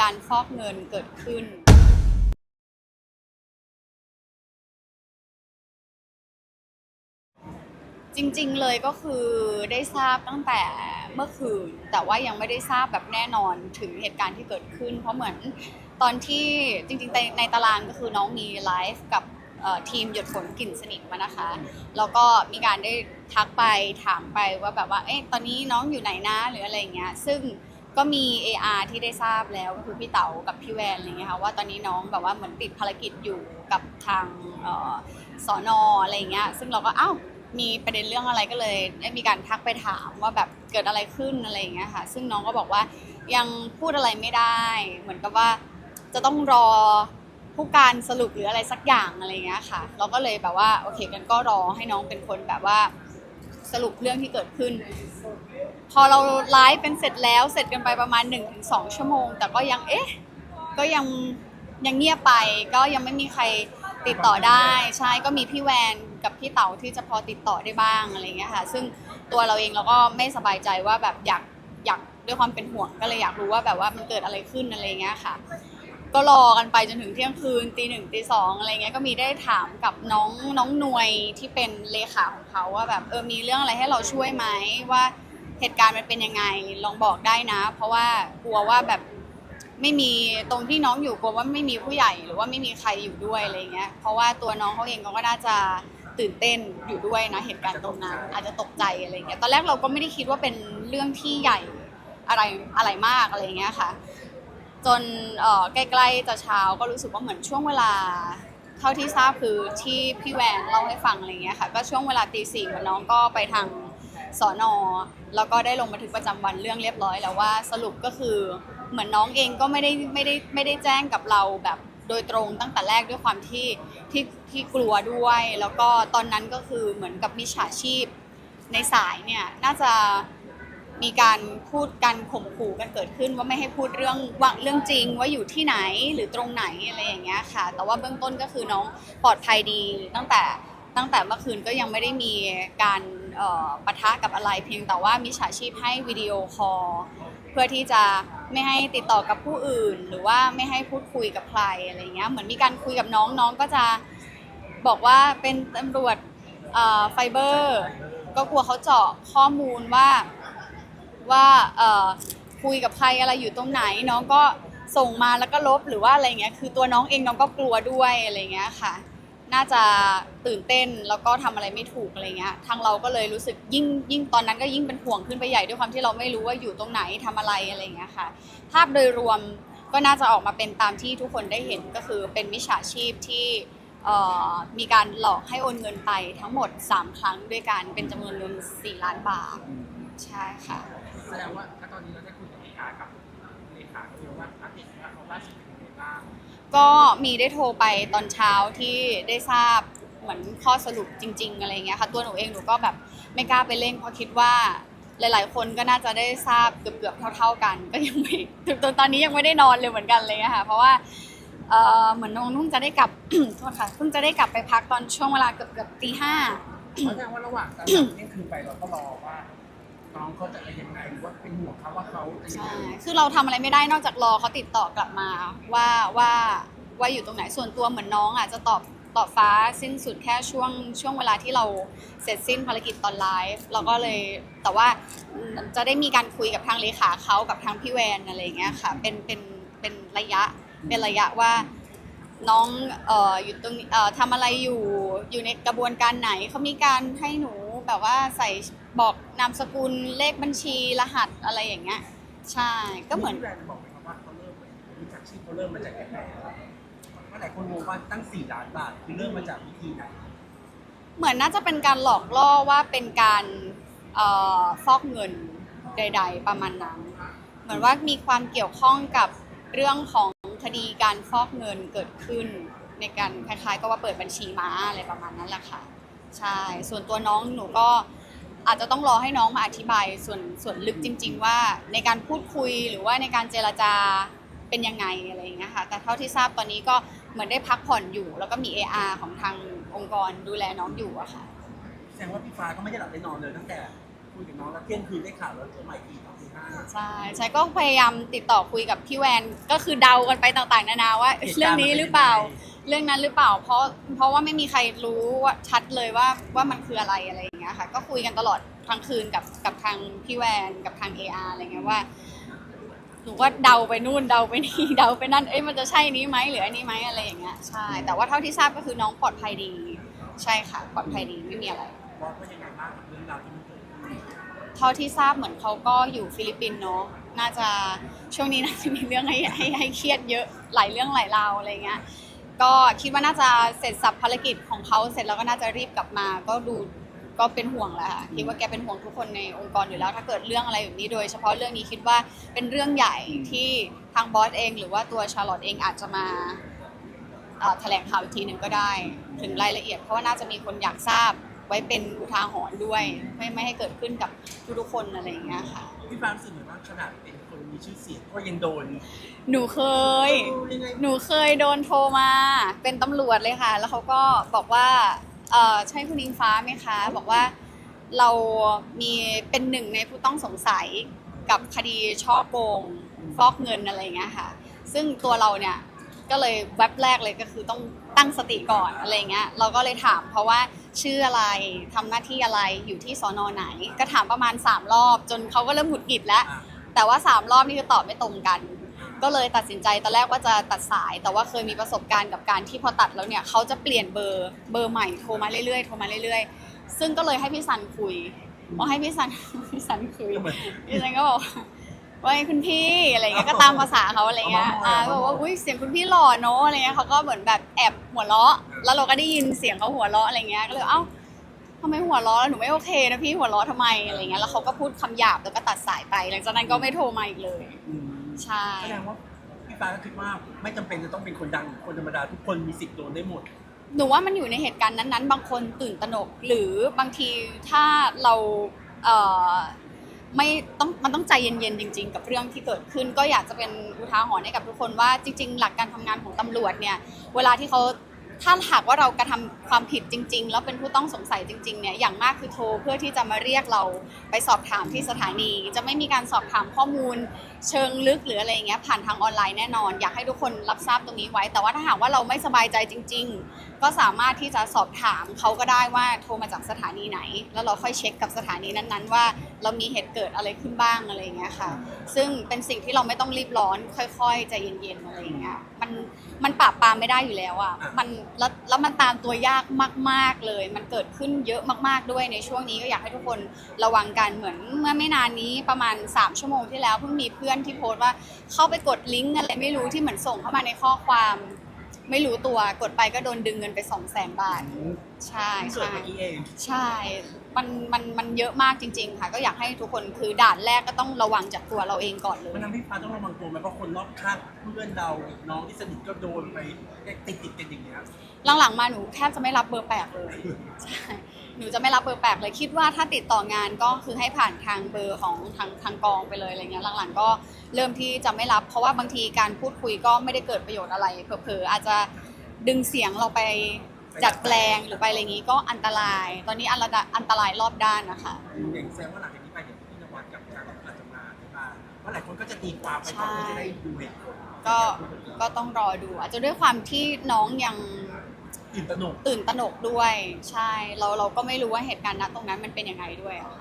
การฟอกเงินเกิดขึ้นจริงๆ เลยก็คือได้ทราบตั้งแต่เมื่อคืน แต่ว่ายังไม่ได้ทราบแบบแน่นอนถึงเหตุการณ์ที่เกิดขึ้น เพราะเหมือนตอนที่จริงๆในในตารางก็คือน้องมีไลฟ์กับทีมหยดฝนกลิ่นสนิทมานะคะ แล้วก็มีการได้ทักไปถามไปว่าแบบว่าเอ๊ะตอนนี้น้องอยู่ไหนนะหรืออะไรเงี้ย ซึ่ง ก็มี AR ที่ได้ทราบแล้วก็คือพี่เต๋ากับพี่แวนอะไรเงี้ยค่ะว่าตอนนี้น้องแบบว่าเหมือนติดภารกิจอยู่กับทางออสอนออะไรเงี้ยซึ่งเราก็อ้าวมีประเด็นเรื่องอะไรก็เลยได้มีการทักไปถามว่าแบบเกิดอะไรขึ้นอะไรอย่างเงี้ยค่ะ ซึ่งน้องก็บอกว่ายังพูดอะไรไม่ได้ เหมือนกับว่าจะต้องรอผู้การสรุปหรืออะไรสักอย่างอะไรอย่างเงี้ยค่ะ เราก็เลยแบบว่าโอเคกันก็รอให้น้องเป็นคนแบบว่า สรุปเรื่องที่เกิดขึ้น พอเราไลฟ์เป็นเสร็จแล้วเสร็จกันไปประมาณ 1-2 ชั่วโมง แต่ก็ยังเอ๊ะก็ยังยังเงียบไปก็ยังไม่มีใครติดต่อได้ใช่ก็มีพี่แวนกับพี่เต๋าที่จะพอติดต่อได้บ้างอะไรเงี้ยค่ะ ซึ่งตัวเราเองเราก็ไม่สบายใจว่าแบบอยากอยากด้วยความเป็นห่วงก็เลยอยากรู้ว่าแบบว่ามันเกิดอะไรขึ้นอะไรเงี้ยค่ะ ก็รอกันไปจนถึงเที่ยงคืนตีหนึ่งตีสองอะไรเงี้ยก็มีได้ถามกับน้องน้องหนวยที่เป็นเลขาของเขาว่าแบบเออมีเรื่องอะไรให้เราช่วยไหมว่าเหตุการณ์มันเป็นยังไงลองบอกได้นะ เพราะว่ากลัวว่าแบบไม่มีตรงที่น้องอยู่กลัวว่าไม่มีผู้ใหญ่หรือว่าไม่มีใครอยู่ด้วยอะไรเงี้ยเพราะว่าตัวน้องเขาเองเขาก็น่าจะตื่นเต้นอยู่ด้วยนะเหตุการณ์ตรงนั้นอาจจะตกใจอะไรเงี้ยตอนแรกเราก็ไม่ได้คิดว่าเป็นเรื่องที่ใหญ่อะไรอะไรมากอะไรเงี้ยค่ะ จนใกล้ๆจะเช้าก็รู้สึกว่าเหมือนช่วงเวลา เท่าที่ทราบคือที่พี่แวนเล่าให้ฟังอะไรเงี้ยค่ะ ก็ช่วงเวลาตีสี่น้องก็ไปทางสอนอแล้วก็ได้ลงบันทึกประจำวันเรื่องเรียบร้อยแล้วว่าสรุปก็คือเหมือนน้องเองก็ไม่ได้ไม่ได้ไม่ได้แจ้งกับเราแบบโดยตรงตั้งแต่แรกด้วยความที่ที่ที่กลัวด้วย แล้วก็ตอนนั้นก็คือเหมือนกับมิจฉาชีพในสายเนี่ยน่าจะ มีการพูดกันข่มขู่กันเกิดขึ้นว่าไม่ให้พูดเรื่องว่าเรื่องจริงว่าอยู่ที่ไหนหรือตรงไหนอะไรอย่างเงี้ยค่ะ แต่ว่าเบื้องต้นก็คือน้องปลอดภัยดีตั้งแต่ตั้งแต่เมื่อคืนก็ยังไม่ได้มีการปะทะกับอะไรเพียงแต่ว่ามิจฉาชีพให้วิดีโอคอลเพื่อที่จะไม่ให้ติดต่อกับผู้อื่น หรือว่าไม่ให้พูดคุยกับใครอะไรเงี้ยเหมือนมีการคุยกับน้องน้องก็จะบอกว่าเป็นตำรวจไฟเบอร์ ก็กลัวเขาเจาะข้อมูลว่า ว่าคุยกับใครอะไรอยู่ตรงไหน น้องก็ส่งมาแล้วก็ลบหรือว่าอะไรเงี้ยคือตัวน้องเองน้องก็กลัวด้วยอะไรเงี้ยค่ะ น่าจะตื่นเต้นแล้วก็ทำอะไรไม่ถูกอะไรเงี้ยทางเราก็เลยรู้สึกยิ่งยิ่งตอนนั้นก็ยิ่งเป็นห่วงขึ้นไปใหญ่ด้วยความที่เราไม่รู้ว่าอยู่ตรงไหนทำอะไรอะไรเงี้ยค่ะ ภาพโดยรวมก็น่าจะออกมาเป็นตามที่ทุกคนได้เห็นก็คือเป็นมิจฉาชีพที่มีการหลอกให้โอนเงินไปทั้งหมด 3 ครั้งด้วยกันเป็นจำนวนเงิน4ล้านบาท ใช่ค่ะ แสดงว่าถ้าตอนนี้เราได้คุยกับเลขากับเลขาก็เรียกว่าอัปเดตว่าเขาล่าสุดเป็นยังไงบ้างก็มีได้โทรไปตอนเช้าที่ได้ทราบเหมือนข้อสรุปจริง ๆ อะไรเงี้ยค่ะ ตัวหนูเองหนูก็แบบไม่กล้าไปเร่งเพราะคิดว่าหลาย ๆ คนก็น่าจะได้ทราบเกือบๆเท่า ๆกัน ก็ยังไม่ถึงตอนนี้ยังไม่ได้นอนเลยเหมือนกันเลยอะค่ะเพราะว่าเอ่อเหมือนน้องนุ่งจะได้กลับ โทษค่ะเพิ่งจะได้กลับไปพักตอนช่วงเวลาเกือบๆตีห้า แสดงว่าระหว่างการเที่ยงคืนไปเราก็รอว่า น้องเขาจะเป็นยังไงหรือว่าเป็นห่วงเขาว่าเขาจะยังใช่ ไงคือเราทำอะไรไม่ได้นอกจากรอเขาติดต่อกลับมาว่าว่าว่าอยู่ตรงไหนส่วนตัวเหมือนน้องอะจะตอบตอบฟ้าสิ้นสุดแค่ช่วงช่วงเวลาที่เราเสร็จสิ้นภารกิจตอนไลฟ์เราก็เลยแต่ว่าจะได้มีการคุยกับทางเลขาเขากับทางพี่แวนอะไรอย่างเงี้ยค่ะเป็นเป็นเป็นระยะเป็นระยะว่าน้องเอ่ออยู่ตรงเอ่อทำอะไรอยู่อยู่ในกระบวนการไหนเขามีการให้หนูแบบว่าใส่ บอกนามสกุลเลขบัญชีรหัสอะไรอย่างเงี้ย ใช่ก็เหมือนที่แบรนด์บอกไหมครับว่าเขาเริ่มมีจากชีพเขาเริ่มมาจากยังไงเพราะหลายคนงงว่าตั้ง4ล้านบาทคือเริ่มมาจากวิธีไหนเหมือนน่าจะเป็นการหลอกล่อว่าเป็นการเอ่อฟอกเงินใด ๆ ประมาณนั้น เหมือนว่ามีความเกี่ยวข้องกับเรื่องของคดีการฟอกเงินเกิดขึ้น ในการคล้ายๆก็ว่าเปิดบัญชีม้าอะไรประมาณนั้นแหละค่ะ ใช่ ส่วนตัวน้องหนูก็ อาจจะต้องรอให้น้องมาอธิบายส่วนส่วนลึกจริง ๆ ว่าในการพูดคุยหรือว่าในการเจรจาเป็นยังไงอะไรอย่างเงี้ยค่ะแต่เท่าที่ทราบตอนนี้ก็เหมือนได้พักผ่อนอยู่ แล้วก็มี AR ของทางองค์กรดูแลน้องอยู่อะค่ะ แสดงว่าพี่ฟ้าก็ไม่ได้หลับได้นอนเลยตั้งแต่คุยกับน้องแล้วเที่ยงคืนได้ข่าวแล้วเจอใหม่ทีตอนที่ห้าใช่ใช่ก็พยายามติดต่อคุยกับพี่แวนก็คือเดากันไปต่างๆ นานาว่าเหตุการณ์เรื่องนี้หรือเปล่ามัน เรื่องนั้นหรือเปล่า เพราะเพราะว่าไม่มีใครรู้ว่าชัดเลยว่าว่ามันคืออะไรอะไรอย่างเงี้ยค่ะ ก็คุยกันตลอดทั้งคืนกับกับทางพี่แวนกับทาง AR อะไรเงี้ยว่าหนูว่าเดาไปนู่นเดาไปนี่เดาไปนั่นเอ้ยมันจะใช่นี้ไหมหรืออันนี้ไหมอะไรอย่างเงี้ยใช่ แต่ว่าเท่าที่ทราบก็คือน้องปลอดภัยดี ใช่ค่ะปลอดภัยดีไม่มีอะไรบอสว่ายังไงบ้างกับเรื่องราวที่มันเกิดขึ้นเท่าที่ทราบเหมือนเขาก็อยู่ฟิลิปปินส์เนาะน่าจะช่วงนี้น่าจะมีเรื่องให้ให้ให้เครียดเยอะหลายเรื่องหลายราวอะไรเงี้ย ก็คิดว่าน่าจะเสร็จสับภารกิจของเขาเสร็จแล้วก็น่าจะรีบกลับมา ก็ดูก็เป็นห่วงแหละค่ะคิดว่าแกเป็นห่วงทุกคนในองค์กรอยู่แล้วถ้าเกิดเรื่องอะไรแบบนี้โดย เฉพาะเรื่องนี้คิดว่าเป็นเรื่องใหญ่ที่ทางบอสเอง หรือว่าตัวชาร์ลอตเองอาจจะมาแถลงข่าวอีกทีหนึ่งก็ได้ ถึงรายละเอียด เพราะว่าน่าจะมีคนอยากทราบไว้เป็นอุทาหรณ์ด้วย ไม่ไม่ให้เกิดขึ้นกับทุกๆคนอะไรอย่างเงี้ยค่ะพี่ฟ้ารู้สึกเหมือนว่าขนาดเป็น มีชื่อเสียงก็ยังโดน หนูเคยเออยังไงหนูเคยโดนโทรมา เป็นตำรวจเลยค่ะ แล้วเขาก็บอกว่าเออใช่คุณอิงฟ้าไหมคะ บอกว่าเรามีเป็นหนึ่งในผู้ต้องสงสัยกับคดีช่อโกงฟอกเงินอะไรอย่างเงี้ยค่ะ ซึ่งตัวเราเนี่ยก็เลยแว็บแรกเลยก็คือต้องตั้งสติก่อนอะไรเงี้ย เราก็เลยถามเพราะว่าชื่ออะไรทำหน้าที่อะไรอยู่ที่สอนอไหน ก็ถามประมาณ 3 รอบ จนเขาก็เริ่มหงุดหงิดแล้วอะ แต่ว่า 3 รอบนี่คือตอบไม่ตรงกัน ก็เลยตัดสินใจตอนแรกว่าจะตัดสาย แต่ว่าเคยมีประสบการณ์กับการที่พอตัดแล้วเนี่ยเขาจะเปลี่ยนเบอร์เบอร์ใหม่โทรมาเรื่อยๆโทรมาเรื่อยๆ ซึ่งก็เลยให้พี่ซันคุยพอให้พี่ซันพี่ซันคุยก็เหมือนพี่ซันก็บอกว่าไงคุณพี่อะไรเงี้ยก็ตามภาษาเขาอะไรเงี้ยเอาอ่ามาบอกว่าอุ้ยเสียงคุณพี่หล่อเนอะอะไรเงี้ยเขาก็เหมือนแบบแอบหัวเราะ แล้วเราก็ได้ยินเสียงเขาหัวเราะอะไรเงี้ยก็เลยเอ้า ทำไมหัวเราะแล้วหนูไม่โอเคนะพี่หัวเราะทำไมอะไรเงี้ยแล้วเขาก็พูดคำหยาบแล้วก็ตัดสายไป หลังจากนั้นก็ไม่โทรมาอีกเลย อืมใช่ แสดงว่าพี่ฟ้าก็คิดว่าไม่จำเป็นจะต้องเป็นคนดังหรือคนธรรมดาทุกคนมีสิทธิ์โดนได้หมด หนูว่ามันอยู่ในเหตุการณ์นั้นๆ บางคนตื่นตระหนก หรือบางทีถ้าเราเอ่อไม่ต้องมันต้องใจเย็นๆจริง ๆ กับเรื่องที่เกิดขึ้น ก็อยากจะเป็นอุทาหรณ์ให้กับทุกคนว่าจริง ๆ หลักการทำงานของตำรวจเนี่ย เวลาที่เขา ถ้าหากว่าเรากระทำความผิดจริง ๆ แล้วเป็นผู้ต้องสงสัยจริงๆเนี่ยอย่างมากคือโทรเพื่อที่จะมาเรียกเราไปสอบถามที่สถานี จะไม่มีการสอบถามข้อมูลเชิงลึกหรืออะไรเงี้ยผ่านทางออนไลน์แน่นอน อยากให้ทุกคนรับทราบตรงนี้ไว้ แต่ว่าถ้าหากว่าเราไม่สบายใจจริง ๆ ก็สามารถที่จะสอบถามเขาก็ได้ว่าโทรมาจากสถานีไหน แล้วเราค่อยเช็คกับสถานีนั้นๆ ว่าเรามีเหตุเกิดอะไรขึ้นบ้างอะไรเงี้ยค่ะ ซึ่งเป็นสิ่งที่เราไม่ต้องรีบร้อนค่อย ๆใจเย็นๆอะไรเงี้ยมัน มันปราบปรามไม่ได้อยู่แล้วอะอะมันแล้วแล้วมันตามตัวยากมาก ๆเลย มันเกิดขึ้นเยอะมากๆด้วยในช่วงนี้ก็อยากให้ทุกคนระวังกันเหมือนเมื่อไม่นานนี้ประมาณ 3 ชั่วโมงที่แล้วเพิ่งมีเพื่อนที่โพสต์ว่าเข้าไปกดลิงก์อะไรไม่รู้ที่เหมือนส่งเข้ามาในข้อความไม่รู้ตัวกดไปก็โดนดึงเงินไป2 0 0 0 0 0บาท ใช่เกิดใช่เมื่อกี้เองใช่ มันมันมันเยอะมากจริง ๆ ค่ะ ก็อยากให้ทุกคนคือด่านแรกก็ต้องระวังจากตัวเราเองก่อนเลย มันทำให้พี่ฟ้าต้องระวังตัวไหมเพราะคนรอบข้างเพื่อนเราน้องที่สนิทก็โดนไปติดติดๆกันอย่างเงี้ยหลังๆมาหนูแทบจะไม่รับเบอร์แปลกเลยใช่หนูจะไม่รับเบอร์แปลกเลยคิดว่าถ้าติดต่องานก็คือให้ผ่านทางเบอร์ของทางทางกองไปเลยอะไรเงี้ยหลังๆก็เริ่มที่จะไม่รับ เพราะว่าบางทีการพูดคุยก็ไม่ได้เกิดประโยชน์อะไรเผลอๆอาจจะดึงเสียงเราไป จัดแปลงหรือไปอะไรอย่างงี้ก็อันตราย ตอนนี้อันระดับอันตรายรอบด้านนะคะ อย่างแสดงว่าหลังจากนี้ไปเดี๋ยวพี่นวัดกับการรับอาจจะมาที่บ้านเพราะหลายคนก็จะตีความไปต่อเพื่อจะได้ดูเหตุผลก็ก็ต้องรอดู อาจจะด้วยความที่น้องยังตื่นตระหนก ตื่นตระหนกด้วย ใช่เราเราก็ไม่รู้ว่าเหตุการณ์ณตรงนั้นมันเป็นยังไงด้วยอะค่ะ